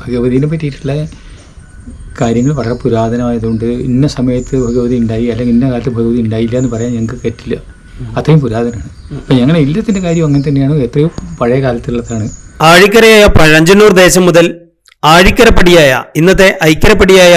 ഭഗവതിനെ പറ്റിയിട്ടുള്ള കാര്യങ്ങൾ വളരെ പുരാതനമായതുകൊണ്ട് ഇന്ന സമയത്ത് ഭഗവതി ഉണ്ടായി അല്ലെങ്കിൽ ഇന്ന കാലത്ത് ഭഗവതി ഉണ്ടായില്ല എന്ന് പറയാൻ ഞങ്ങൾക്ക് പറ്റില്ല. അത്രയും പുരാതനമാണ് അപ്പം ഞങ്ങളുടെ ഇല്ലത്തിന്റെ കാര്യം അങ്ങനെ തന്നെയാണ് എത്രയോ പഴയ കാലത്തുള്ളതാണ്. ആഴിക്കരയായ പഴഞ്ചന്നൂർ ദേശം മുതൽ ആഴിക്കരപ്പടിയായ ഇന്നത്തെ ഐക്കരപ്പടിയായ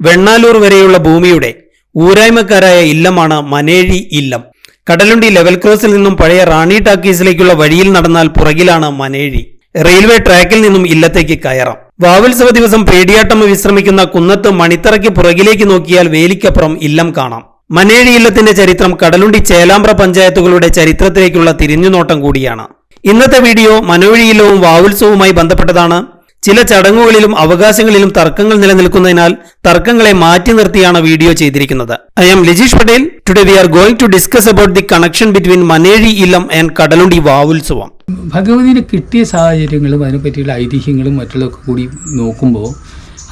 വെണ്ണാലൂർ വരെയുള്ള ഭൂമിയുടെ ഊരായ്മക്കാരായ ഇല്ലമാണ് മനേഴി ഇല്ലം. കടലുണ്ടി ലെവൽ ക്രോസിൽ നിന്നും പഴയ റാണി ടാക്കീസിലേക്കുള്ള വഴിയിൽ നടന്നാൽ പുറകിലാണ് മനേഴി. റെയിൽവേ ട്രാക്കിൽ നിന്നും ഇല്ലത്തേക്ക് കയറാം. വാവുത്സവ ദിവസം പേടിയാട്ടം വിശ്രമിക്കുന്ന കുന്നത്ത് മണിത്തറയ്ക്ക് പുറകിലേക്ക് നോക്കിയാൽ വേലിക്കപ്പുറം ഇല്ലം കാണാം. മനേഴി ഇല്ലത്തിന്റെ ചരിത്രം കടലുണ്ടി ചേലാമ്പ്ര പഞ്ചായത്തുകളുടെ ചരിത്രത്തിലേക്കുള്ള തിരിഞ്ഞുനോട്ടം കൂടിയാണ്. ഇന്നത്തെ വീഡിയോ മനോഴിയിലവും വാവുത്സവവുമായി ബന്ധപ്പെട്ടതാണ്. ചില ചടങ്ങുകളിലും അവകാശങ്ങളിലും തർക്കങ്ങൾ നിലനിൽക്കുന്നതിനാൽ തർക്കങ്ങളെ മാറ്റി നിർത്തിയാണ് വീഡിയോ ചെയ്തിരിക്കുന്നത്. I'm Lijeesh Patel. Today we are going to discuss about the connection between Manezhi Illam and Kadalundi വാവുത്സവം ഭഗവതിന് കിട്ടിയ സാഹചര്യങ്ങളും അതിനെപ്പറ്റിയുള്ള ഐതിഹ്യങ്ങളും മറ്റുള്ളതൊക്കെ കൂടി നോക്കുമ്പോൾ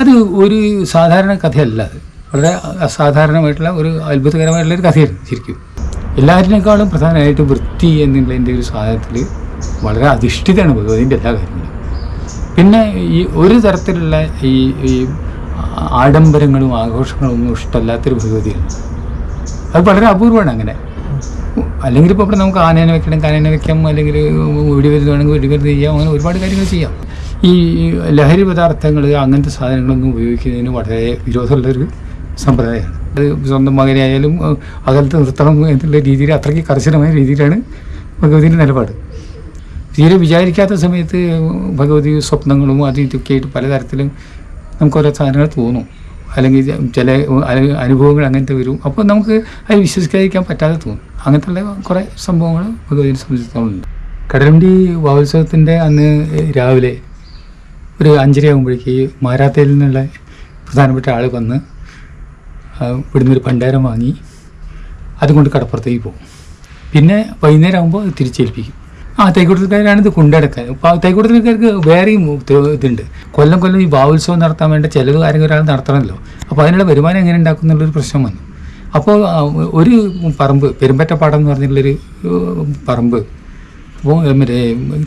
അത് ഒരു സാധാരണ കഥയല്ല അത്. വളരെ അസാധാരണമായിട്ടുള്ള ഒരു അത്ഭുതകരമായിട്ടുള്ള ഒരു കഥയായിരുന്നു ശരിക്കും. എല്ലാറ്റിനേക്കാളും പ്രധാനമായിട്ട് വൃത്തി എന്നുള്ളതിന്റെ ഒരു സാധനത്തിൽ വളരെ അധിഷ്ഠിതമാണ് ഭഗവതിന്റെ എല്ലാ കാര്യങ്ങളും. പിന്നെ ഈ ഒരു തരത്തിലുള്ള ഈ ഈ ആഡംബരങ്ങളും ആഘോഷങ്ങളും ഒന്നും ഇഷ്ടമല്ലാത്തൊരു ഭഗവതിയാണ് അത് വളരെ അപൂർവമാണ് അങ്ങനെ. അല്ലെങ്കിൽ ഇപ്പോൾ ഇവിടെ നമുക്ക് ആനേനെ വെക്കണം കാനേനെ വെക്കാം അല്ലെങ്കിൽ വെടിമരുന്ന് വേണമെങ്കിൽ വരുന്നത് ചെയ്യാം അങ്ങനെ ഒരുപാട് കാര്യങ്ങൾ ചെയ്യാം. ഈ ലഹരി പദാർത്ഥങ്ങൾ അങ്ങനത്തെ സാധനങ്ങളൊന്നും ഉപയോഗിക്കുന്നതിന് വളരെ വിരോധമുള്ളൊരു സമ്പ്രദായമാണ്. അത് സ്വന്തം മകനെ ആയാലും അകലത്ത് നിർത്തണം എന്നുള്ള രീതിയിൽ അത്രയ്ക്ക് കർശനമായ രീതിയിലാണ് ഭഗവതിന്റെ നിലപാട്. തീരെ വിചാരിക്കാത്ത സമയത്ത് ഭഗവതി സ്വപ്നങ്ങളും അതും ഇതൊക്കെ ആയിട്ട് പലതരത്തിലും നമുക്ക് ഓരോ സാധനങ്ങൾ തോന്നും. അല്ലെങ്കിൽ ചില അനുഭവങ്ങൾ അങ്ങനത്തെ വരും. അപ്പോൾ നമുക്ക് അത് വിശ്വസിക്കാതിരിക്കാൻ പറ്റാതെ തോന്നും. അങ്ങനത്തെ കുറേ സംഭവങ്ങൾ ഭഗവതിനെ സംബന്ധിച്ചിടത്തോളം കടലുണ്ടി വാവോത്സവത്തിന്റെ അന്ന് രാവിലെ ഒരു അഞ്ചരയാകുമ്പോഴേക്ക് മാരാത്തയിൽ നിന്നുള്ള പ്രധാനപ്പെട്ട ആൾ വന്ന് ഇവിടുന്ന് ഒരു ഭണ്ഡാരം വാങ്ങി അതുകൊണ്ട് കടപ്പുറത്തേക്ക് പോകും. പിന്നെ വൈകുന്നേരം ആകുമ്പോൾ തിരിച്ചേൽപ്പിക്കും. ആ തൈക്കൂട്ടത്തിൽക്കാരാണ് ഇത് കൊണ്ടടക്കാൻ. തൈക്കൂട്ടത്തിൽക്കാർക്ക് വേറെയും ഇതുണ്ട്. കൊല്ലം കൊല്ലം ഈ ബാവുത്സവം നടത്താൻ വേണ്ട ചിലവ് ആരെങ്കിലും ഒരാൾ നടത്തണമല്ലോ. അപ്പോൾ അതിനുള്ള വരുമാനം എങ്ങനെ ഉണ്ടാക്കും എന്നുള്ളൊരു പ്രശ്നം വന്നു. അപ്പോൾ ഒരു പറമ്പ് പെരുമ്പറ്റപ്പാടം എന്ന് പറഞ്ഞിട്ടുള്ളൊരു പറമ്പ്. അപ്പോൾ മറ്റേ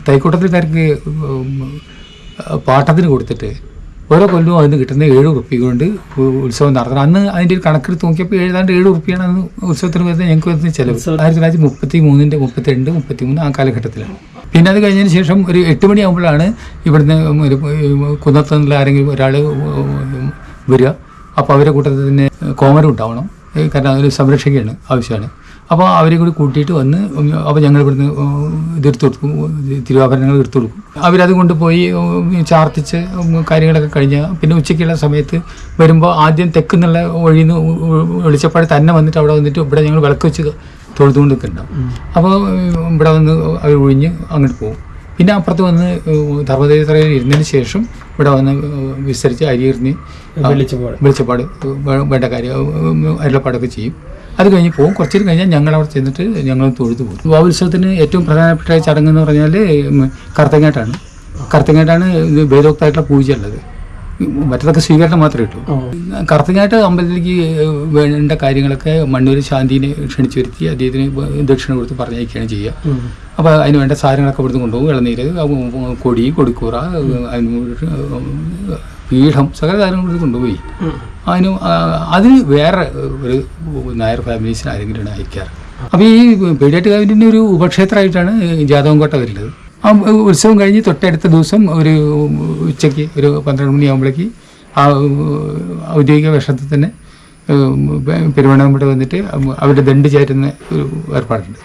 തൈക്കൂട്ടത്തിൽക്കാർക്ക് പാട്ടത്തിന് കൊടുത്തിട്ട് ഓരോ കൊല്ലവും അതിന് കിട്ടുന്ന ഏഴ് ഉറുപ്പിക കൊണ്ട് ഉത്സവം നടത്തണം അന്ന് അതിന്റെ ഒരു കണക്കെടുത്ത് നോക്കിയപ്പോൾ ഏതാണ്ട് ഏഴ് ഉറുപ്പിയാണ് അന്ന് ഉത്സവത്തിന് വരുന്നത്. ഞങ്ങൾക്ക് വരുന്ന ചിലവ്. ആയിരത്തി തൊള്ളായിരത്തി മുപ്പത്തി മൂന്നിന്റെ മുപ്പത്തി രണ്ട് മുപ്പത്തി മൂന്ന് ആ കാലഘട്ടത്തിലാണ്. പിന്നെ അത് കഴിഞ്ഞതിന് ശേഷം ഒരു എട്ട് മണിയാകുമ്പോഴാണ് ഇവിടുന്ന് ഒരു കുന്നത്തുള്ള ആരെങ്കിലും ഒരാൾ വരിക. അപ്പോൾ അവരെ കൂട്ടത്തിൽ തന്നെ കോമരം ഉണ്ടാവണം. കാരണം അതൊരു സംരക്ഷകയാണ് ആവശ്യമാണ്. അപ്പോൾ അവരെ കൂടി കൂട്ടിയിട്ട് വന്ന് അപ്പോൾ ഞങ്ങൾ ഇവിടുന്ന് ഇതെടുത്ത് കൊടുക്കും തിരുവാഭരണങ്ങൾ എടുത്തു കൊടുക്കും. അവരത് കൊണ്ടുപോയി ചാർത്തിച്ച് കാര്യങ്ങളൊക്കെ കഴിഞ്ഞ് പിന്നെ ഉച്ചയ്ക്കുള്ള സമയത്ത് വരുമ്പോൾ ആദ്യം തെക്കുന്നുള്ള വഴിയിൽ നിന്ന് വെളിച്ചപ്പാട് തന്നെ വന്നിട്ട് അവിടെ വന്നിട്ട് ഇവിടെ ഞങ്ങൾ വിളക്ക് വെച്ച് തൊഴുതുകൊണ്ട് നിൽക്കുന്നുണ്ടാവും അപ്പോൾ ഇവിടെ വന്ന് അവർ ഒഴിഞ്ഞ് അങ്ങോട്ട് പോകും. പിന്നെ അപ്പുറത്ത് വന്ന് ധർമ്മദേവത്രയിൽ ഇരുന്നതിന് ശേഷം ഇവിടെ വന്ന് വിസ്തരിച്ച് അരി എറിഞ്ഞ് വെളിച്ചപ്പാട്. വെളിച്ചപ്പാട് വേണ്ട കാര്യം അരിലപ്പാടൊക്കെ ചെയ്യും. അത് കഴിഞ്ഞ് പോകും കുറച്ചു നേരം കഴിഞ്ഞാൽ ഞങ്ങൾ അവിടെ ചെന്നിട്ട് ഞങ്ങൾ തൊഴുതു പോകും. വാവുത്സവത്തിന് ഏറ്റവും പ്രധാനപ്പെട്ട ചടങ്ങ് എന്ന് പറഞ്ഞാൽ കറുത്തങ്ങാട്ടാണ്. കറുത്തങ്ങാട്ടാണ് ഭേദോക്തമായിട്ടുള്ള പൂജ ഉള്ളത് മറ്റതൊക്കെ സ്വീകരണം മാത്രമേ ഉള്ളൂ. കറുത്തങ്ങാട്ട് അമ്പലത്തിലേക്ക് വേണ്ട കാര്യങ്ങളൊക്കെ മണ്ണൂർ ശാന്തിനെ ക്ഷണിച്ചു വരുത്തി അദ്ദേഹത്തിന് ദക്ഷിണ കൊടുത്ത് പറഞ്ഞയക്കുകയാണ് ചെയ്യുക. അപ്പോൾ അതിന് വേണ്ട സാധനങ്ങളൊക്കെ ഇവിടുന്ന് കൊണ്ടുപോകും. ഇളനീര് കൊടി കൊടുക്കൂറ അതിന് പീഠം സകല കാര്യങ്ങൾ ഇവിടുന്ന് കൊണ്ടുപോയി. അതിന് അതിന് വേറെ ഒരു നായർ ഫാമിലീസിന് ആരെങ്കിലും അയക്കാറ്. അപ്പോൾ ഈ പേടിയാട്ടുകാവിന്റെ ഒരു ഉപക്ഷേത്രമായിട്ടാണ് ജാതവൻകോട്ട വരുന്നത്. ആ ഉത്സവം കഴിഞ്ഞ് തൊട്ടടുത്ത ദിവസം ഒരു ഉച്ചയ്ക്ക് ഒരു പന്ത്രണ്ട് മണിയാകുമ്പോഴേക്ക് ആ ഔദ്യോഗിക വേഷത്തിൽ തന്നെ പെരുവണ്ണാമ്പുഴ വന്നിട്ട് അവരുടെ ദണ്ട് ചേരുന്ന ഒരു ഏർപ്പാടുണ്ട്.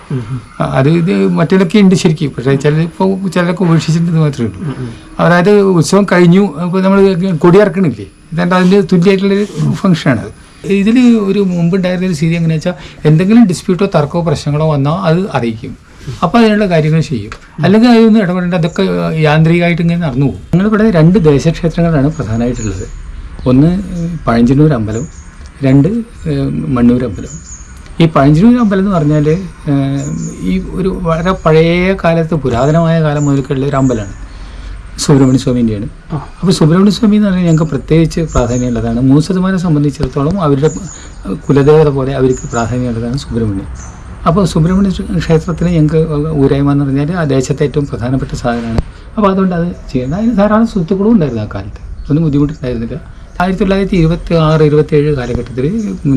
അത് ഇത് മറ്റേതൊക്കെ ഉണ്ട് ശരിക്കും. പക്ഷേ ചിലപ്പോൾ ചിലരൊക്കെ ഉപേക്ഷിച്ചിട്ടുണ്ടെന്ന് മാത്രമേ ഉള്ളൂ. അതായത് ഉത്സവം കഴിഞ്ഞു. അപ്പോൾ നമ്മൾ കൊടിയിറക്കണില്ലേ ഇതാണ്ട് അതിന്റെ തുല്യമായിട്ടുള്ളൊരു ഫംഗ്ഷനാണ് അത്. ഇതിൽ ഒരു മുമ്പുണ്ടായിരുന്ന ഒരു സ്ഥിതി എങ്ങനെയാ വെച്ചാൽ എന്തെങ്കിലും ഡിസ്പ്യൂട്ടോ തർക്കമോ പ്രശ്നങ്ങളോ വന്നാൽ അത് അറിയിക്കും. അപ്പോൾ അതിനുള്ള കാര്യങ്ങൾ ചെയ്യും. അല്ലെങ്കിൽ അതൊന്നും ഇടപെടേണ്ട. അതൊക്കെ യാന്ത്രികമായിട്ട് ഇങ്ങനെ നടന്നു പോകും. ഞങ്ങളിവിടെ രണ്ട് ദേശക്ഷേത്രങ്ങളാണ് പ്രധാനമായിട്ടുള്ളത്. ഒന്ന് പഴഞ്ചന്നൂർ അമ്പലം രണ്ട് മണ്ണൂർ അമ്പലം. ഈ പഴഞ്ചിനൂർ അമ്പലം എന്ന് പറഞ്ഞാൽ ഈ ഒരു വളരെ പഴയ കാലത്ത് പുരാതനമായ കാലം മുതൽക്കുള്ള ഒരു അമ്പലമാണ്. സുബ്രഹ്മണ്യ സ്വാമിന്റെയാണ് അപ്പോൾ സുബ്രഹ്മണ്യ സ്വാമി എന്ന് പറഞ്ഞാൽ ഞങ്ങൾക്ക് പ്രത്യേകിച്ച് പ്രാധാന്യമുള്ളതാണ്. മൂസന്മാരെ സംബന്ധിച്ചിടത്തോളം അവരുടെ കുലദേവത പോലെ അവർക്ക് പ്രാധാന്യമുള്ളതാണ് സുബ്രഹ്മണ്യം. അപ്പോൾ സുബ്രഹ്മണ്യ ക്ഷേത്രത്തിന് ഞങ്ങൾക്ക് ഊരായ്മ എന്ന് പറഞ്ഞാൽ ആ ദേശത്തെ ഏറ്റവും പ്രധാനപ്പെട്ട സാധനമാണ്. അപ്പോൾ അതുകൊണ്ട് അത് ചെയ്യുന്നത്. അതിന് ധാരാളം സുഹൃത്തുക്കളും ഉണ്ടായിരുന്നു ആ കാലത്ത്. ഒന്നും ബുദ്ധിമുട്ടുണ്ടായിരുന്നില്ല. ആയിരത്തി തൊള്ളായിരത്തി ഇരുപത്തി ആറ് ഇരുപത്തി ഏഴ് കാലഘട്ടത്തിൽ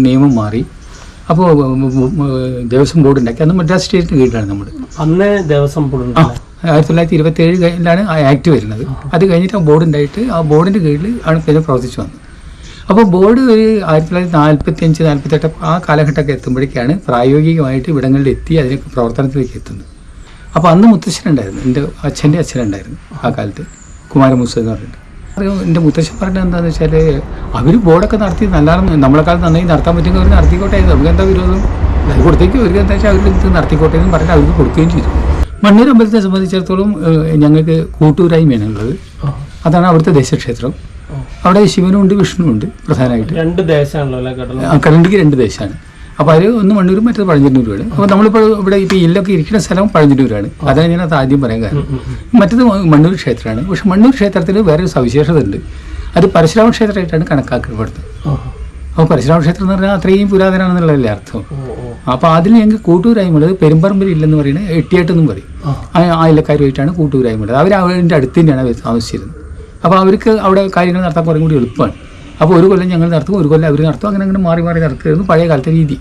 നിയമം മാറി അപ്പോൾ ദേവസ്വം ബോർഡ് ഉണ്ടാക്കി അന്ന് മദ്രാസ് സ്റ്റേറ്റിന് കീഴിലാണ് നമ്മൾ. അന്ന് ദേവസ്വം ബോർഡ് ആ ആയിരത്തി തൊള്ളായിരത്തി ഇരുപത്തി ഏഴ് കഴിഞ്ഞാണ് ആ ആക്ട് വരുന്നത്. അത് കഴിഞ്ഞിട്ട് ആ ബോർഡ് ഉണ്ടായിട്ട് ആ ബോർഡിന്റെ കീഴിൽ ആണ് പിന്നെ പ്രവർത്തിച്ചു വന്നത്. അപ്പോൾ ബോർഡ് ഒരു ആയിരത്തി തൊള്ളായിരത്തി നാൽപ്പത്തി അഞ്ച് നാൽപ്പത്തെട്ട് ആ കാലഘട്ടമൊക്കെ എത്തുമ്പോഴേക്കാണ് പ്രായോഗികമായിട്ട് ഇവിടങ്ങളിൽ എത്തി അതിനൊക്കെ പ്രവർത്തനത്തിലേക്ക് എത്തുന്നത്. അപ്പോൾ അന്ന് മുത്തശ്ശനുണ്ടായിരുന്നു. എന്റെ അച്ഛന്റെ അച്ഛനുണ്ടായിരുന്നു ആ കാലത്ത്. കുമാരമൂസ എന്ന് പറഞ്ഞിട്ട്. എന്റെ മുത്തശ്ശൻ പറഞ്ഞത് എന്താണെന്ന് വെച്ചാൽ അവർ ബോർഡൊക്കെ നടത്തി നല്ലോണം നമ്മളെക്കാൾ നന്നായി നടത്താൻ പറ്റുമെങ്കിൽ അവർ നടത്തിക്കോട്ടെ നമുക്ക് എന്താ വിരോധം? അത് കൊടുത്തേക്ക് അവർക്ക് എന്താ വെച്ചാൽ അവർ ഇത് നടത്തിക്കോട്ടെ എന്ന് പറഞ്ഞിട്ട് അവർക്ക് കൊടുക്കുകയും ചെയ്തു. മണ്ണൂർ അമ്പലത്തെ സംബന്ധിച്ചിടത്തോളം ഞങ്ങൾക്ക് കൂട്ടുകൂരായ്മയാണ് ഉള്ളത്. അതാണ് അവിടുത്തെ ദേശക്ഷേത്രം. അവിടെ ശിവനുണ്ട് വിഷ്ണുവും പ്രധാനമായിട്ട്. രണ്ട് ദേശമാണല്ലോ ആ, രണ്ട് ദേശമാണ് അപ്പോൾ അത് ഒന്ന് മണ്ണൂരും മറ്റേത് പഴഞ്ചന്നൂരുമാണ്. അപ്പോൾ നമ്മളിപ്പോൾ ഇവിടെ ഇപ്പോൾ ഇല്ലൊക്കെ ഇരിക്കുന്ന സ്ഥലം പഴഞ്ചന്നൂരാണ്. അതാണ് ഞാൻ അത് ആദ്യം പറയാൻ കാരണം. മറ്റേത് മണ്ണൂർ ക്ഷേത്രമാണ്. പക്ഷെ മണ്ണൂർ ക്ഷേത്രത്തിൽ വേറൊരു സവിശേഷത ഉണ്ട് അത് പരശുരാമ ക്ഷേത്രമായിട്ടാണ് കണക്കാക്കപ്പെടുന്നത്. അപ്പോൾ പരശുരാമ ക്ഷേത്രം എന്ന് പറഞ്ഞാൽ അത്രയും പുരാതനമാണെന്നുള്ളതല്ലേ അർത്ഥം. അപ്പോൾ അതിൽ ഞങ്ങൾക്ക് കൂട്ടുകൂരായ്മയുള്ളത് പെരുമ്പറമ്പിൽ ഇല്ലെന്ന് പറയുന്നത് എട്ടിയാട്ടെന്നും പറയും. ആ. ആ ഇല്ലക്കാരുമായിട്ടാണ് കൂട്ടുകൂരായ്മയുള്ളത് അവർ അവരുടെ അടുത്ത് തന്നെയാണ് താമസിച്ചിരുന്നത്. അപ്പോൾ അവർക്ക് അവിടെ കാര്യങ്ങൾ നടത്താൻ കുറേ കൂടി എളുപ്പമാണ്. അപ്പോൾ ഒരു കൊല്ലം ഞങ്ങൾ നടത്തും ഒരു കൊല്ലം അവർ നടത്തും അങ്ങനെ അങ്ങനെ മാറി മാറി നടത്തുമായിരുന്നു പഴയ കാലത്തെ രീതി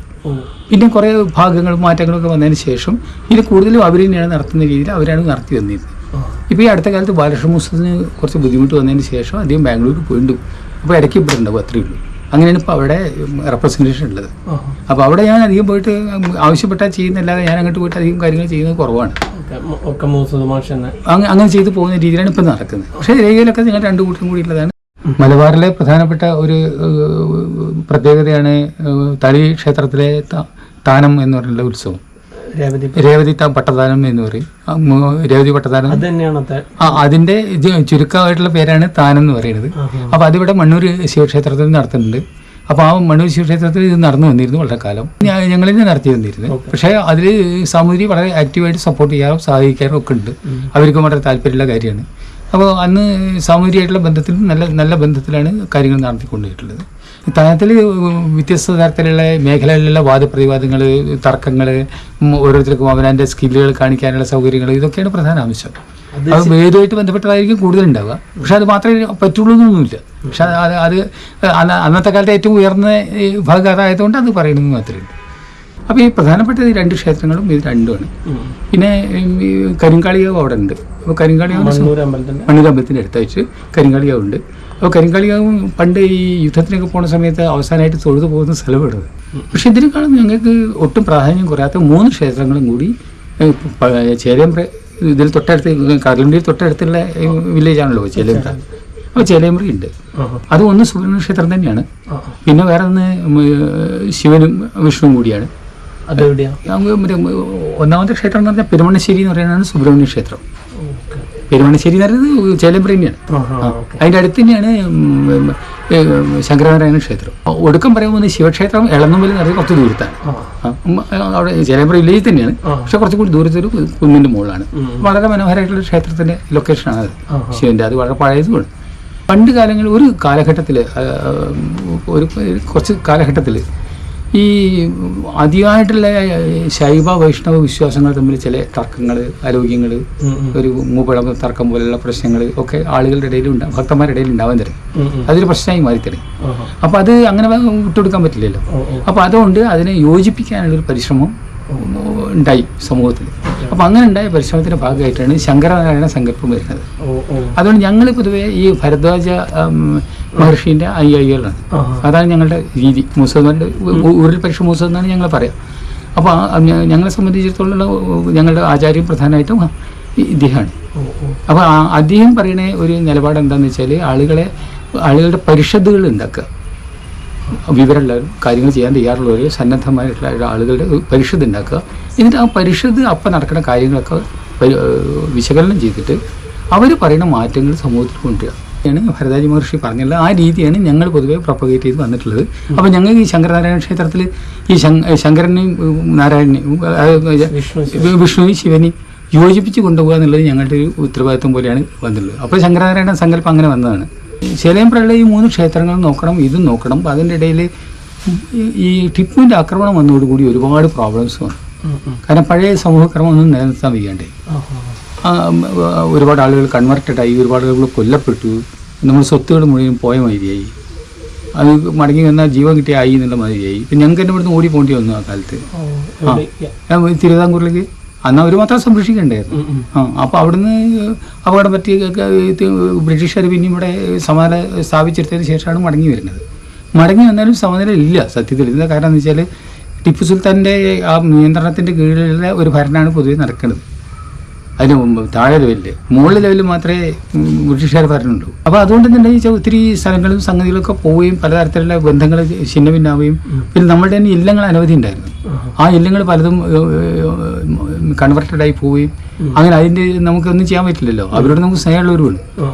പിന്നെ കുറേ ഭാഗങ്ങളും മാറ്റങ്ങളൊക്കെ വന്നതിന് ശേഷം ഇത് കൂടുതലും അവർ തന്നെയാണ് നടത്തുന്ന രീതിയിൽ അവരാണ് നടത്തി വന്നിരുന്നത് ഇപ്പോൾ ഈ അടുത്ത കാലത്ത് ബാലകൃഷ്ണ മൂസത്തിന് കുറച്ച് ബുദ്ധിമുട്ട് വന്നതിന് ശേഷം അദ്ദേഹം ബാംഗ്ലൂരിൽ പോയിട്ടുണ്ട് അപ്പോൾ ഇടയ്ക്ക് ഇവിടെ ഉണ്ടാവും അത്രയേ ഉള്ളൂ അങ്ങനെയാണ് ഇപ്പോൾ അവിടെ റെപ്രസെന്റേഷൻ ഉള്ളത് അപ്പോൾ അവിടെ ഞാൻ അധികം പോയിട്ട് ആവശ്യപ്പെട്ടാൽ ചെയ്യുന്നല്ലാതെ ഞാൻ അങ്ങോട്ട് പോയിട്ട് അധികം കാര്യങ്ങൾ ചെയ്യുന്നത് കുറവാണ് അങ്ങനെ ചെയ്തു പോകുന്ന രീതിയിലാണ് ഇപ്പം നടക്കുന്നത് പക്ഷേ രേഖയിലൊക്കെ നിങ്ങൾ രണ്ടു കൂട്ടരും കൂടി ഉള്ളതാണ് മലബാറിലെ പ്രധാനപ്പെട്ട ഒരു പ്രത്യേകതയാണ് തളി ക്ഷേത്രത്തിലെ താനം എന്ന് പറയുന്ന ഉത്സവം. രേവതി രേവതി ത- പട്ടദാനം എന്ന് പറയും. രേവതി പട്ടദാനം ആ അതിന്റെ ചുരുക്കമായിട്ടുള്ള പേരാണ് താനം എന്ന് പറയുന്നത്. അപ്പൊ അതിവിടെ മണ്ണൂർ ശിവക്ഷേത്രത്തിൽ നടത്തുന്നുണ്ട്. അപ്പോൾ ആ മണ്ണൂർ ശിവക്ഷേത്രത്തിൽ ഇത് നടന്നു വന്നിരുന്നു വളരെ കാലം. ഞങ്ങൾ നിന്ന് നടത്തി വന്നിരുന്നു. പക്ഷേ അതിൽ സാമൂതിരി വളരെ ആക്റ്റീവായിട്ട് സപ്പോർട്ട് ചെയ്യാറും സഹായിക്കാറും ഒക്കെ ഉണ്ട്. അവർക്കും വളരെ താല്പര്യമുള്ള കാര്യമാണ്. അപ്പോൾ അന്ന് സാമൂഹികമായിട്ടുള്ള ബന്ധത്തിൽ നല്ല നല്ല ബന്ധത്തിലാണ് കാര്യങ്ങൾ നടത്തിക്കൊണ്ടിട്ടുള്ളത് തലത്തിൽ വ്യത്യസ്ത തരത്തിലുള്ള മേഖലകളിലുള്ള വാദപ്രതിവാദങ്ങൾ തർക്കങ്ങൾ ഓരോരുത്തർക്കും അവനവന്റെ സ്കില്ലുകൾ കാണിക്കാനുള്ള സൗകര്യങ്ങൾ ഇതൊക്കെയാണ് പ്രധാന ആവശ്യം. അത് വേദമായിട്ട് ബന്ധപ്പെട്ടതായിരിക്കും കൂടുതലുണ്ടാവുക. പക്ഷെ അത് മാത്രമേ പറ്റുള്ളൂ എന്നൊന്നുമില്ല. പക്ഷെ അത് അത് അന്നത്തെ കാലത്തെ ഏറ്റവും ഉയർന്ന ഭാഗം അതായതുകൊണ്ട് അത് പറയണമെന്ന് മാത്രമേ ഉള്ളൂ. അപ്പോൾ ഈ പ്രധാനപ്പെട്ട ഈ രണ്ട് ക്ഷേത്രങ്ങളും ഇത് രണ്ടുമാണ്. പിന്നെ കരിങ്കാളിയാവ് അവിടെ ഉണ്ട്. അപ്പോൾ കരിങ്കാളിയാവ് മണ്ണൂർ അമ്പലത്തിന്റെ അടുത്ത് വെച്ച് കരിങ്കാളിയാവുണ്ട് അപ്പോൾ കരിങ്കാളിയാവും പണ്ട് ഈ യുദ്ധത്തിനൊക്കെ പോകുന്ന സമയത്ത് അവസാനമായിട്ട് തൊഴുതു പോകുന്ന സ്ഥലമാണ് പക്ഷെ ഇതിനേക്കാളും ഞങ്ങൾക്ക് ഒട്ടും പ്രാധാന്യം കുറയാത്ത മൂന്ന് ക്ഷേത്രങ്ങളും കൂടി ചേലേമ്പ്ര ഇതിൽ തൊട്ടടുത്ത് കടലുണ്ടിയിൽ തൊട്ടടുത്തുള്ള വില്ലേജാണല്ലോ ചേലേമ്പ്ര അപ്പോൾ ചേലേമ്പ്ര ഉണ്ട്. അത് ഒന്ന് സുബ്രഹ്മണ്യ ക്ഷേത്രം തന്നെയാണ്. പിന്നെ വേറെ ഒന്ന് ശിവനും വിഷ്ണുവും കൂടിയാണ്. അതെവിടെയാ നമുക്ക് മറ്റേ ഒന്നാമത്തെ ക്ഷേത്രം എന്ന് പറഞ്ഞാൽ പെരുമണശ്ശേരി എന്ന് പറയുന്നതാണ് സുബ്രഹ്മണ്യ ക്ഷേത്രം. പെരുമണശ്ശേരി എന്ന് പറയുന്നത് ചേലമ്പ്ര തന്നെയാണ് അതിന്റെ അടുത്ത് തന്നെയാണ് ശങ്കരനാരായണ ക്ഷേത്രം. ഒടുക്കം പറയുമ്പോൾ ശിവക്ഷേത്രം എളന്നുമ്പൽ എന്ന് പറയുന്നത് കുറച്ച് ദൂരത്താണ്. അവിടെ ചേലമ്പ്ര വില്ലേജിൽ തന്നെയാണ്. പക്ഷെ കുറച്ചുകൂടി ദൂരത്തൊരു കുന്നിന്റെ മുകളിലാണ്. വളരെ മനോഹരമായിട്ടുള്ള ക്ഷേത്രത്തിന്റെ ലൊക്കേഷനാണ് അത്. ശിവന്റെ അത് വളരെ പഴയതുമാണ്. പണ്ട് കാലങ്ങളിൽ ഒരു കാലഘട്ടത്തിൽ ഒരു കുറച്ച് കാലഘട്ടത്തിൽ ഈ അധികമായിട്ടുള്ള ശൈവ വൈഷ്ണവ വിശ്വാസങ്ങൾ തമ്മിൽ ചില തർക്കങ്ങൾ ആരോഗ്യങ്ങൾ ഒരു മൂപ്പിടം തർക്കം പോലെയുള്ള പ്രശ്നങ്ങൾ ഒക്കെ ആളുകളുടെ ഇടയിൽ ഉണ്ടാവും ഭക്തന്മാരുടെ ഇടയിൽ ഉണ്ടാവാൻ തരും അതൊരു പ്രശ്നമായി മാറി തരും അപ്പോൾ അത് അങ്ങനെ വിട്ടുകൊടുക്കാൻ പറ്റില്ലല്ലോ. അപ്പം അതുകൊണ്ട് അതിനെ യോജിപ്പിക്കാനുള്ളൊരു പരിശ്രമം ഉണ്ടായി സമൂഹത്തിൽ. അപ്പോൾ അങ്ങനെ ഉണ്ടായ പരിശ്രമത്തിന്റെ ഭാഗമായിട്ടാണ് ശങ്കരനാരായണ സങ്കല്പം വരുന്നത്. അതുകൊണ്ട് ഞങ്ങൾ പൊതുവേ ഈ ഭരദ്വാജ മഹർഷിന്റെ അനുയായികളാണ്. അതാണ് ഞങ്ങളുടെ രീതി. മൂസന്മാരുടെ ഊരിൽ പരീക്ഷ മൂസം എന്നാണ് ഞങ്ങൾ പറയാം. അപ്പോൾ ഞങ്ങളെ സംബന്ധിച്ചിടത്തോളം ഞങ്ങളുടെ ആചാര്യം പ്രധാനമായിട്ടും ഇദ്ദേഹമാണ്. അപ്പോൾ അദ്ദേഹം പറയുന്ന ഒരു നിലപാട് എന്താണെന്ന് വെച്ചാൽ ആളുകളെ ആളുകളുടെ പരിഷത്തുകൾ ഉണ്ടാക്കുക. വിവരമുള്ള കാര്യങ്ങൾ ചെയ്യാൻ തയ്യാറുള്ളവർ സന്നദ്ധമായിട്ടുള്ള ആളുകളുടെ ഒരു പരിഷത്ത് ഉണ്ടാക്കുക. എന്നിട്ട് ആ പരിഷത്ത് അപ്പം നടക്കുന്ന കാര്യങ്ങളൊക്കെ വിശകലനം ചെയ്തിട്ട് അവർ പറയുന്ന മാറ്റങ്ങൾ സമൂഹത്തിൽ കൊണ്ടുവരിക. ാണ് ഭരതാജി മഹർഷി പറഞ്ഞുള്ള ആ രീതിയാണ് ഞങ്ങൾ പൊതുവെ പ്രൊപ്പഗേറ്റ് ചെയ്ത് വന്നിട്ടുള്ളത്. അപ്പോൾ ഞങ്ങൾ ഈ ശങ്കരനാരായണ ക്ഷേത്രത്തിൽ ഈ ശങ്ക- ശങ്കരനെയും നാരായണനെയും ഉം, അതായത് വിഷ്ണു വിഷ്ണുവും ശിവനെയും യോജിപ്പിച്ച് കൊണ്ടുപോകുക എന്നുള്ളത് ഞങ്ങളുടെ ഒരു ഉത്തരവാദിത്വം പോലെയാണ് വന്നിട്ടുള്ളത്. അപ്പോൾ ശങ്കരനാരായണ സങ്കല്പം അങ്ങനെ വന്നതാണ്. ശൈലയംപ്രയുള്ള ഈ മൂന്ന് ക്ഷേത്രങ്ങൾ നോക്കണം ഇതും നോക്കണം. അപ്പം അതിന്റെ ഇടയിൽ ഈ ടിപ്പുവിന്റെ ആക്രമണം വന്നതോടുകൂടി ഒരുപാട് പ്രോബ്ലംസ് വന്നു. കാരണം പഴയ സമൂഹക്രമം ഒന്നും നിലനിർത്താൻ വയ്യാണ്ടേ. ഒരുപാട് ആളുകൾ കൺവെർട്ടഡ് ആയി ഒരുപാട് ആളുകൾ കൊല്ലപ്പെട്ടു. നമ്മൾ സ്വത്തുകൾ മുഴുവൻ പോയ മാതിരിയായി. അത് മടങ്ങി വന്നാൽ ജീവൻ കിട്ടിയ ആയി എന്നുള്ള മാതിരിയായി. ഇപ്പം ഞങ്ങൾക്ക് എന്റെ ഇവിടുന്ന് ഓടി പോകേണ്ടി വന്നു ആ കാലത്ത്. ആ തിരുവിതാംകൂറിലേക്ക്. അന്ന് അവർ മാത്രം സംരക്ഷിക്കണ്ടായിരുന്നു. അപ്പോൾ അവിടുന്ന് അപകടം പറ്റി ബ്രിട്ടീഷുകാർ പിന്നെ ഇവിടെ സമനില സ്ഥാപിച്ചെടുത്തതിന് ശേഷമാണ് മടങ്ങി വരുന്നത്. മടങ്ങി വന്നാലും സമനില ഇല്ല സത്യത്തിൽ. ഇതിന്റെ കാരണം എന്ന് വെച്ചാൽ ടിപ്പു സുൽത്താന്റെ ആ നിയന്ത്രണത്തിന്റെ കീഴിലുള്ള ഒരു ഭരണമാണ് പൊതുവെ നടക്കുന്നത്. അതിന് മുമ്പ് താഴെ ലെവലിൽ മുകളിൽ ലെവലിൽ മാത്രമേ ബ്രിട്ടീഷുകാർ ഭരണമുള്ളൂ. അപ്പോൾ അതുകൊണ്ട് തന്നെ ഈ ഒത്തിരി സ്ഥലങ്ങളും സംഗതികളൊക്കെ പോവുകയും പലതരത്തിലുള്ള ബന്ധങ്ങൾ ഛിന്നഭിന്നാവുകയും പിന്നെ നമ്മളുടെ തന്നെ ഇല്ലങ്ങൾ അനവധി ഉണ്ടായിരുന്നു. ആ എല്ലുകൾ പലതും കൺവെർട്ടഡ് ആയി പോവുകയും അങ്ങനെ അതിന്റെ നമുക്കൊന്നും ചെയ്യാൻ പറ്റില്ലല്ലോ. അവരോട് നമുക്ക് സ്നേഹമുള്ളവരുമാണ് ആ,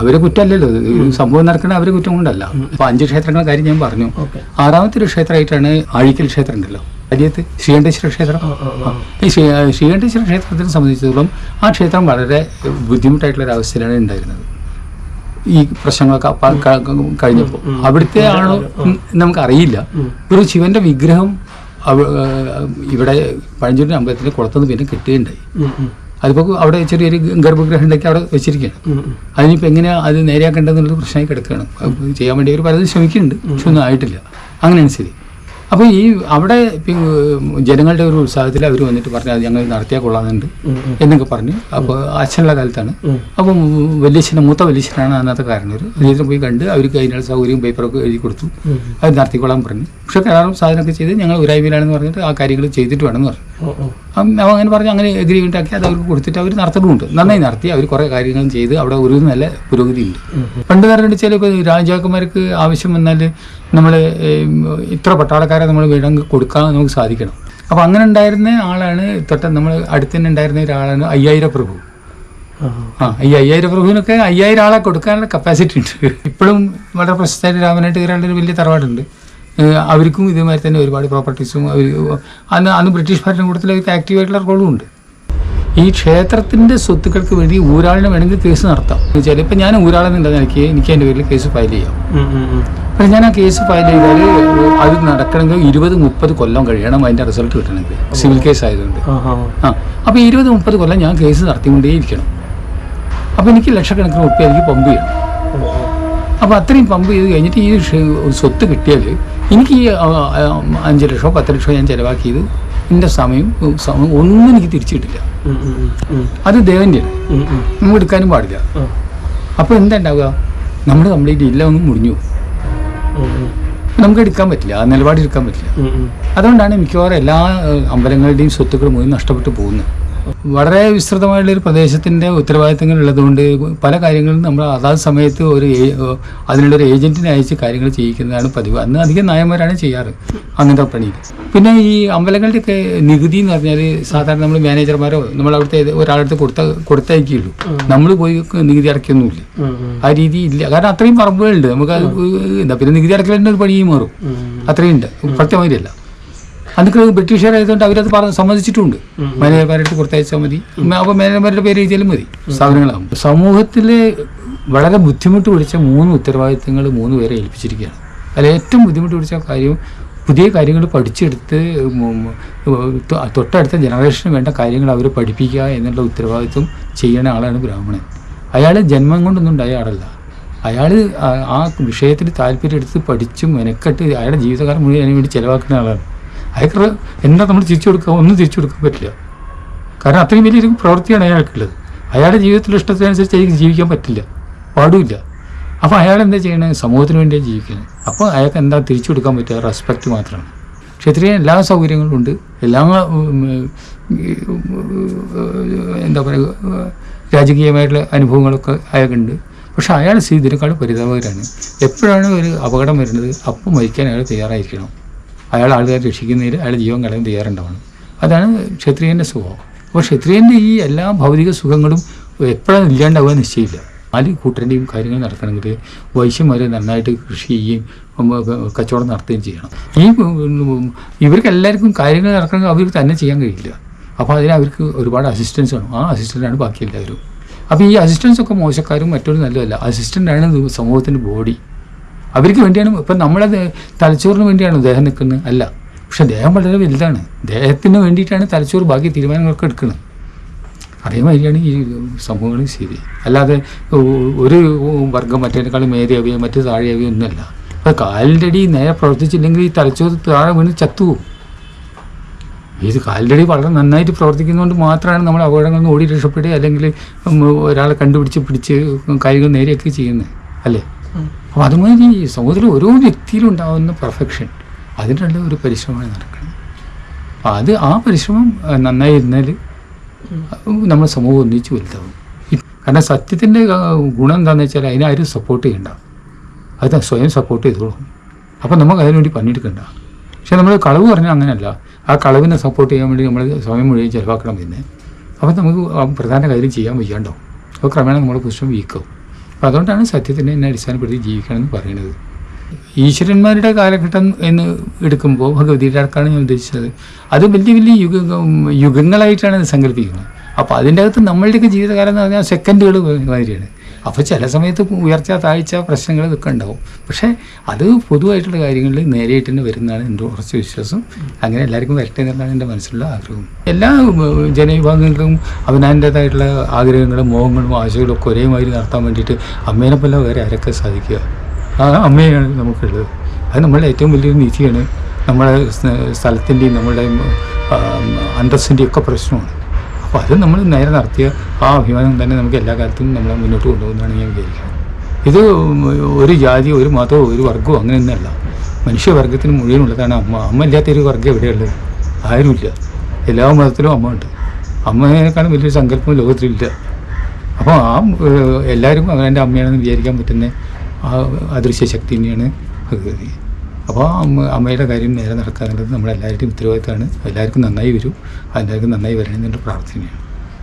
അവരെ കുറ്റമല്ലല്ലോ. സംഭവം നടക്കണ അവരെ കുറ്റം കൊണ്ടല്ല. അപ്പൊ അഞ്ച് ക്ഷേത്രങ്ങളുടെ കാര്യം ഞാൻ പറഞ്ഞു. ആറാമത്തെ ഒരു ക്ഷേത്രമായിട്ടാണ് അഴിക്കൽ ക്ഷേത്രം ഉണ്ടല്ലോ. അരിയത്ത് ശ്രീകണ്ഠേശ്വര ക്ഷേത്രം. ഈ ശ്രീ ശ്രീകണ്ഠേശ്വര ക്ഷേത്രത്തിനെ സംബന്ധിച്ചിടത്തോളം ആ ക്ഷേത്രം വളരെ ബുദ്ധിമുട്ടായിട്ടുള്ള ഒരു അവസ്ഥയിലാണ് ഉണ്ടായിരുന്നത്. ഈ പ്രശ്നങ്ങളൊക്കെ കഴിഞ്ഞപ്പോൾ. അവിടുത്തെ ആണോ നമുക്കറിയില്ല. ഒരു ശിവന്റെ വിഗ്രഹം ഇവിടെ പഴഞ്ചൂരിന്റെ അമ്പലത്തിന്റെ കുളത്തുനിന്ന് പിന്നെ കിട്ടുകയുണ്ടായി. അതിപ്പോൾ അവിടെ ചെറിയൊരു ഗർഭഗ്രഹം ഉണ്ടാക്കി അവിടെ വെച്ചിരിക്കുകയാണ്. അതിനിപ്പോൾ എങ്ങനെയാണ് അത് നേരെയാക്കേണ്ടതെന്നുള്ളത് പ്രശ്നമായി കിടക്കുകയാണ്. ചെയ്യാൻ വേണ്ടി അവർ പലതും ശ്രമിക്കുന്നുണ്ട്. പക്ഷെ ഒന്നും ആയിട്ടില്ല. അങ്ങനെയാണ് ശരി അപ്പോൾ ഈ അവിടെ ജനങ്ങളുടെ ഒരു ഉത്സാഹത്തിൽ അവർ വന്നിട്ട് പറഞ്ഞു അത് ഞങ്ങൾ നടത്തിയാൽ കൊള്ളാമെന്നുണ്ട്. എന്നൊക്കെ പറഞ്ഞു അപ്പോൾ അച്ഛനുള്ള കാലത്താണ്. അപ്പം വലിയച്ഛനെ മൂത്ത വലിയച്ഛനാണ് അന്നത്തെ കാരണവർ അദ്ദേഹത്തിന് പോയി കണ്ട് അവർക്ക് അതിനുള്ള സൗകര്യവും പേപ്പറൊക്കെ എഴുതി കൊടുത്തു. അത് നടത്തിക്കൊള്ളാൻ പറഞ്ഞു പക്ഷെ കരാറും സാധനമൊക്കെ ചെയ്ത് ഞങ്ങൾ ഉരായ്മയിലാണെന്ന് പറഞ്ഞിട്ട് ആ കാര്യങ്ങൾ ചെയ്തിട്ട് വേണമെന്ന് പറഞ്ഞു അങ്ങനെ പറഞ്ഞ് അങ്ങനെ എഗ്രിമെന്റ് ആക്കി അത് അവർക്ക് കൊടുത്തിട്ട് അവർ നടത്തുന്നുണ്ട്. നന്നായി നടത്തി. അവർ കുറേ കാര്യങ്ങളും ചെയ്ത് അവിടെ ഒരു നല്ല പുരോഗതിയുണ്ട് പണ്ട് കാലം വെച്ചാൽ രാജാക്കന്മാർക്ക് ആവശ്യം വന്നാൽ നമ്മൾ ഇത്ര പട്ടാളക്കാരെ നമ്മൾ വീടങ്ങ് കൊടുക്കാൻ നമുക്ക് സാധിക്കണം. അപ്പോൾ അങ്ങനെ ഉണ്ടായിരുന്ന ആളാണ് തൊട്ട നമ്മൾ അടുത്ത് തന്നെ ഉണ്ടായിരുന്ന ഒരാളാണ് അയ്യായിരം പ്രഭു. ആ, ഈ അയ്യായിരം പ്രഭുവിനൊക്കെ അയ്യായിരം ആളെ കൊടുക്കാനുള്ള കപ്പാസിറ്റി ഉണ്ട്. ഇപ്പോഴും വളരെ പ്രശസ്തമായിട്ട് രാമനായിട്ട് കയറാനുള്ള ഒരു വലിയ തറവാടുണ്ട്. അവർക്കും ഇതേമാതിരി തന്നെ ഒരുപാട് പ്രോപ്പർട്ടീസും അവർ അന്ന് അന്ന് ബ്രിട്ടീഷ് ഭരണകൂടത്തിൽ അവർക്ക് ആക്റ്റീവായിട്ടുള്ള റോളും ഉണ്ട്. ഈ ക്ഷേത്രത്തിന്റെ സ്വത്തുക്കൾക്ക് വേണ്ടി ഊരാളിനെ വേണമെങ്കിൽ കേസ് നടത്താം. എന്ന് വെച്ചാൽ ഇപ്പം ഞാൻ ഊരാളെന്നുണ്ടെന്ന് എനിക്ക് എനിക്ക് എന്റെ പേരിൽ കേസ് ഫയൽ ചെയ്യാം. പക്ഷേ ഞാൻ ആ കേസ് ഫയൽ ചെയ്താൽ അത് നടക്കണമെങ്കിൽ ഇരുപത് മുപ്പത് കൊല്ലം കഴിയണം അതിന്റെ റിസൾട്ട് കിട്ടണമെങ്കിൽ. സിവിൽ കേസ് ആയതുകൊണ്ട്. ആ, അപ്പോൾ ഇരുപത് മുപ്പത് കൊല്ലം ഞാൻ കേസ് നടത്തിക്കൊണ്ടേയിരിക്കണം. അപ്പോൾ എനിക്ക് ലക്ഷക്കണക്കിന് ഉറുപ്പ്യ എനിക്ക് പമ്പ് ചെയ്യണം. അപ്പോൾ അത്രയും പമ്പ് ചെയ്ത് കഴിഞ്ഞിട്ട് ഈ സ്വത്ത് കിട്ടിയാൽ എനിക്ക് ഈ അഞ്ച് ലക്ഷമോ പത്ത് ലക്ഷമോ ഞാൻ ചിലവാക്കിയത് എന്റെ സമയം സമയം ഒന്നും എനിക്ക് തിരിച്ചു കിട്ടില്ല. അത് ദേവന്റെയാണ് ഉം. നമ്മൾ എടുക്കാനും പാടില്ല. അപ്പോൾ എന്താ ഉണ്ടാവുക നമ്മൾ കംപ്ലീറ്റ് ഇല്ല ഒന്നും മുടിഞ്ഞു. നമുക്ക് എടുക്കാൻ പറ്റില്ല. ആ നിലപാട് എടുക്കാൻ പറ്റില്ല. അതുകൊണ്ടാണ് മിക്കവാറും എല്ലാ അമ്പലങ്ങളുടെയും സ്വത്തുക്കൾ മുഴുവൻ നഷ്ടപ്പെട്ടു പോകുന്നത്. വളരെ വിസ്തൃതമായുള്ള ഒരു പ്രദേശത്തിന്റെ ഉത്തരവാദിത്തങ്ങൾ ഉള്ളതുകൊണ്ട് പല കാര്യങ്ങളും നമ്മൾ അതാത് സമയത്ത് ഒരു അതിനുള്ള ഒരു ഏജന്റിനെ ഏജന്റിനെ അയച്ച് കാര്യങ്ങൾ ചെയ്യിക്കുന്നതാണ് പതിവ്. അന്ന് അധികം നായന്മാരാണ് ചെയ്യാറ് അങ്ങനത്തെ പണി പിന്നെ ഈ അമ്പലങ്ങളുടെയൊക്കെ നികുതി എന്ന് പറഞ്ഞാൽ സാധാരണ നമ്മൾ മാനേജർമാരോ നമ്മൾ അവിടുത്തെ ഒരാളടുത്ത് കൊടുത്ത കൊടുത്തയക്കുള്ളൂ നമ്മൾ പോയി നികുതി അടയ്ക്കൊന്നുമില്ല. ആ രീതി ഇല്ല. കാരണം അത്രയും പറമ്പുകളുണ്ട്. നമുക്ക് എന്താ പിന്നെ നികുതി അടയ്ക്കലിന്റെ ഒരു പണിയും മാറും. അത്രയും ഉണ്ട് പ്രത്യമാതിരിയല്ല അന്നൊക്കെ ബ്രിട്ടീഷുകാരായതുകൊണ്ട് അവരത് പറഞ്ഞ് സമ്മതിച്ചിട്ടുണ്ട്. മാനേജർമാരുടെ കൊടുത്തയച്ചാൽ മതി. അപ്പോൾ മാനേജർമാരുടെ പേര് എഴുതിയാലും മതി. സ്ഥാപനങ്ങളാകും സമൂഹത്തിലെ വളരെ ബുദ്ധിമുട്ട് പിടിച്ച മൂന്ന് ഉത്തരവാദിത്തങ്ങൾ മൂന്ന് പേരെ ഏൽപ്പിച്ചിരിക്കുകയാണ്. അതിൽ ഏറ്റവും ബുദ്ധിമുട്ട് പിടിച്ച കാര്യം പുതിയ കാര്യങ്ങൾ പഠിച്ചെടുത്ത് തൊട്ടടുത്ത ജനറേഷന് വേണ്ട കാര്യങ്ങൾ അവരെ പഠിപ്പിക്കുക എന്നുള്ള ഉത്തരവാദിത്വം ചെയ്യുന്ന ആളാണ് ബ്രാഹ്മണൻ. അയാൾ ജന്മം കൊണ്ടൊന്നും ഉണ്ടായ ആളല്ല. അയാൾ ആ വിഷയത്തിൽ താല്പര്യം എടുത്ത് പഠിച്ചും മെനക്കെട്ട് അയാളുടെ ജീവിതകാലം മുഴുവൻ അതിനു വേണ്ടി ചിലവാക്കുന്ന ആളാണ്. അയാൾക്ക് എന്താ നമ്മൾ തിരിച്ചു കൊടുക്കുക ഒന്നും തിരിച്ചു കൊടുക്കാൻ പറ്റില്ല. കാരണം അത്രയും വലിയൊരു പ്രവൃത്തിയാണ് അയാൾക്കുള്ളത്. അയാളുടെ ജീവിതത്തിലെ ഇഷ്ടത്തിനനുസരിച്ച് അയാൾക്ക് ജീവിക്കാൻ പറ്റില്ല. പാടുമില്ല. അപ്പോൾ അയാൾ എന്താ ചെയ്യണേ? സമൂഹത്തിന് വേണ്ടിയാണ് ജീവിക്കുന്നത് അപ്പോൾ അയാൾക്ക് എന്താ തിരിച്ചു കൊടുക്കാൻ പറ്റുക? റെസ്പെക്റ്റ് മാത്രമാണ്. ക്ഷേത്രീയ എല്ലാ സൗകര്യങ്ങളും ഉണ്ട്. എല്ലാ എന്താ പറയുക രാജകീയമായിട്ടുള്ള അനുഭവങ്ങളൊക്കെ അയാൾക്കുണ്ട്. പക്ഷെ അയാൾ ഇതിനേക്കാൾ പരിതാപകരാണ്. എപ്പോഴാണ് ഒരു അപകടം വരുന്നത്? അപ്പം മരിക്കാൻ അയാൾ തയ്യാറായിരിക്കണം. അയാൾ ആളുകാർ രക്ഷിക്കുന്നതിൽ അയാൾ ജീവൻ കളയാൻ തയ്യാറുണ്ടാവണം. അതാണ് ക്ഷത്രിയന്റെ സുഖം അപ്പോൾ ക്ഷത്രിയന്റെ ഈ എല്ലാ ഭൗതിക സുഖങ്ങളും എപ്പോഴാണ് ഇല്ലാണ്ടാവുക നിശ്ചയമില്ല നാല് കൂട്ടരുടെയും കാര്യങ്ങൾ നടക്കണമെങ്കിൽ വൈശ്യന്മാരെ നന്നായിട്ട് കൃഷി ചെയ്യുകയും കച്ചവടം നടത്തുകയും ചെയ്യണം. ഈ ഇവർക്ക് എല്ലാവർക്കും കാര്യങ്ങൾ നടക്കണമെങ്കിൽ അവർക്ക് തന്നെ ചെയ്യാൻ കഴിയില്ല. അപ്പോൾ അതിന് അവർക്ക് ഒരുപാട് അസിസ്റ്റൻസ് വേണം. ആ അസിസ്റ്റന്റാണ് ബാക്കി എല്ലാവരും അപ്പോൾ ഈ അസിസ്റ്റൻസ് ഒക്കെ മോശക്കാരും മറ്റൊരു നല്ലതല്ല. അസിസ്റ്റന്റാണ് സമൂഹത്തിന്റെ ബോഡി അവർക്ക് വേണ്ടിയാണ് ഇപ്പം നമ്മളത് തലച്ചോറിന് വേണ്ടിയാണ് ദേഹം നിൽക്കുന്നത്. അല്ല പക്ഷെ ദേഹം വളരെ വലുതാണ്. ദേഹത്തിന് വേണ്ടിയിട്ടാണ് തലച്ചോറ് ബാക്കി തീരുമാനങ്ങളൊക്കെ എടുക്കുന്നത്. അതേമാതിരിയാണ് ഈ സംഭവങ്ങൾ ശരി. അല്ലാതെ ഒരു വർഗം മറ്റേക്കാളും മേരിയാവുകയോ മറ്റു താഴെയാവുകയോ ഒന്നുമല്ല. അപ്പം കാലിന്റെ അടി നേരെ പ്രവർത്തിച്ചില്ലെങ്കിൽ ഈ തലച്ചോറ് താഴെ വീണ് ചത്തുപോകും. ഇത് കാലിന്റെ അടി വളരെ നന്നായിട്ട് പ്രവർത്തിക്കുന്നതുകൊണ്ട് മാത്രമാണ് നമ്മൾ അപകടങ്ങളിൽ ഓടി രക്ഷപ്പെടുക അല്ലെങ്കിൽ ഒരാളെ കണ്ടുപിടിച്ച് പിടിച്ച് കാര്യങ്ങൾ നേരെയൊക്കെ ചെയ്യുന്നത്. അല്ലേ? അപ്പോൾ അതുമാതിരി സമൂഹത്തിൽ ഓരോ വ്യക്തിയിലും ഉണ്ടാകുന്ന പെർഫെക്ഷൻ അതിനുള്ള ഒരു പരിശ്രമമാണ് നടക്കുന്നത് അപ്പോൾ അത് ആ പരിശ്രമം നന്നായി ഇരുന്നാൽ നമ്മുടെ സമൂഹം ഒന്നിച്ച് വലുതാവും. കാരണം സത്യത്തിന്റെ ഗുണം എന്താണെന്ന് വെച്ചാൽ അതിനാരും സപ്പോർട്ട് ചെയ്യണ്ട. അത് സ്വയം സപ്പോർട്ട് ചെയ്തോളും. അപ്പോൾ നമുക്ക് അതിനുവേണ്ടി പണിയെടുക്കണ്ട. പക്ഷെ നമ്മൾ കളവ് പറഞ്ഞാൽ അങ്ങനെയല്ല. ആ കളവിനെ സപ്പോർട്ട് ചെയ്യാൻ വേണ്ടി നമ്മൾ സമയം മുഴുവൻ ചിലവാക്കണം പിന്നെ അപ്പോൾ നമുക്ക് പ്രധാന കാര്യം ചെയ്യാൻ വയ്യാണ്ടാവും. അപ്പോൾ ക്രമേണ നമ്മുടെ പുരുഷം വീക്കാവും അപ്പോൾ അതുകൊണ്ടാണ് സത്യത്തിനെ എന്നെ അടിസ്ഥാനപ്പെടുത്തി ജീവിക്കണം എന്ന് പറയുന്നത്. ഈശ്വരന്മാരുടെ കാലഘട്ടം എന്ന് എടുക്കുമ്പോൾ ഭഗവതിയുടെ അടക്കാണ് ഞാൻ ഉദ്ദേശിച്ചത്. അത് വലിയ വലിയ യുഗ യുഗങ്ങളായിട്ടാണ് സങ്കല്പിക്കുന്നത്. അപ്പോൾ അതിന്റെ അകത്ത് നമ്മളുടെയൊക്കെ ജീവിതകാലം എന്ന് പറഞ്ഞാൽ സെക്കൻഡുകൾ മാതിരിയാണ്. അപ്പോൾ ചില സമയത്ത് ഉയർച്ച താഴ്ച പ്രശ്നങ്ങൾ ഇതൊക്കെ ഉണ്ടാവും. പക്ഷേ അത് പൊതുവായിട്ടുള്ള കാര്യങ്ങളിൽ നേരിട്ട് തന്നെ വരുന്നതാണ് എന്റെ ഉറച്ച വിശ്വാസം. അങ്ങനെ എല്ലാവർക്കും വരട്ടെ എന്നുള്ളതാണ് എന്റെ മനസ്സിലുള്ള ആഗ്രഹം. എല്ലാ ജനവിഭാഗങ്ങൾക്കും അവനാന്റേതായിട്ടുള്ള ആഗ്രഹങ്ങളും മോഹങ്ങളും ആശകളും ഒക്കെ ഒരേമാതിരി നടത്താൻ വേണ്ടിയിട്ട് അമ്മേനെ പോലെ വേറെ ആരൊക്കെ സാധിക്കുക? ആ അമ്മയാണ് നമുക്കുള്ളത്. അത് നമ്മളുടെ ഏറ്റവും വലിയൊരു നീതിയാണ്. നമ്മുടെ സ്ഥ- സ്ഥലത്തിന്റെയും നമ്മുടെ അന്തസ്സിന്റെയും ഒക്കെ പ്രശ്നമാണ്. അപ്പോൾ അത് നമ്മൾ നേരെ നടത്തിയ ആ അഭിമാനം തന്നെ നമുക്ക് എല്ലാ കാലത്തും നമ്മളെ മുന്നോട്ട് കൊണ്ടുപോകുന്നതാണ് ഞാൻ വിചാരിക്കുന്നത്. ഇത് ഒരു ജാതി ഒരു മതമോ ഒരു വർഗമോ അങ്ങനെയൊന്നുമല്ല മനുഷ്യവർഗത്തിന് മുഴുവനുള്ളതാണ് അമ്മ. അമ്മ ഇല്ലാത്തൊരു വർഗം എവിടെയുള്ളത് ആരുമില്ല. എല്ലാ മതത്തിലും അമ്മ ഉണ്ട്. അമ്മയെക്കാളും വലിയൊരു സങ്കല്പം ലോകത്തിലില്ല. അപ്പോൾ ആ എല്ലാവരും അവന്റെ അമ്മയാണെന്ന് വിചാരിക്കാൻ പറ്റുന്ന ആ അദൃശ്യ ശക്തി തന്നെയാണ് ഭഗവതി. അപ്പോൾ അമ്മ അമ്മയുടെ കാര്യം നേരെ നടക്കാറുള്ളത് നമ്മളെല്ലാവരുടെയും ഉത്തരവാദിത്തമാണ്. എല്ലാവർക്കും നന്നായി വരും. എല്ലാവർക്കും നന്നായി വരണമെന്നുള്ള പ്രാർത്ഥനയാണ്.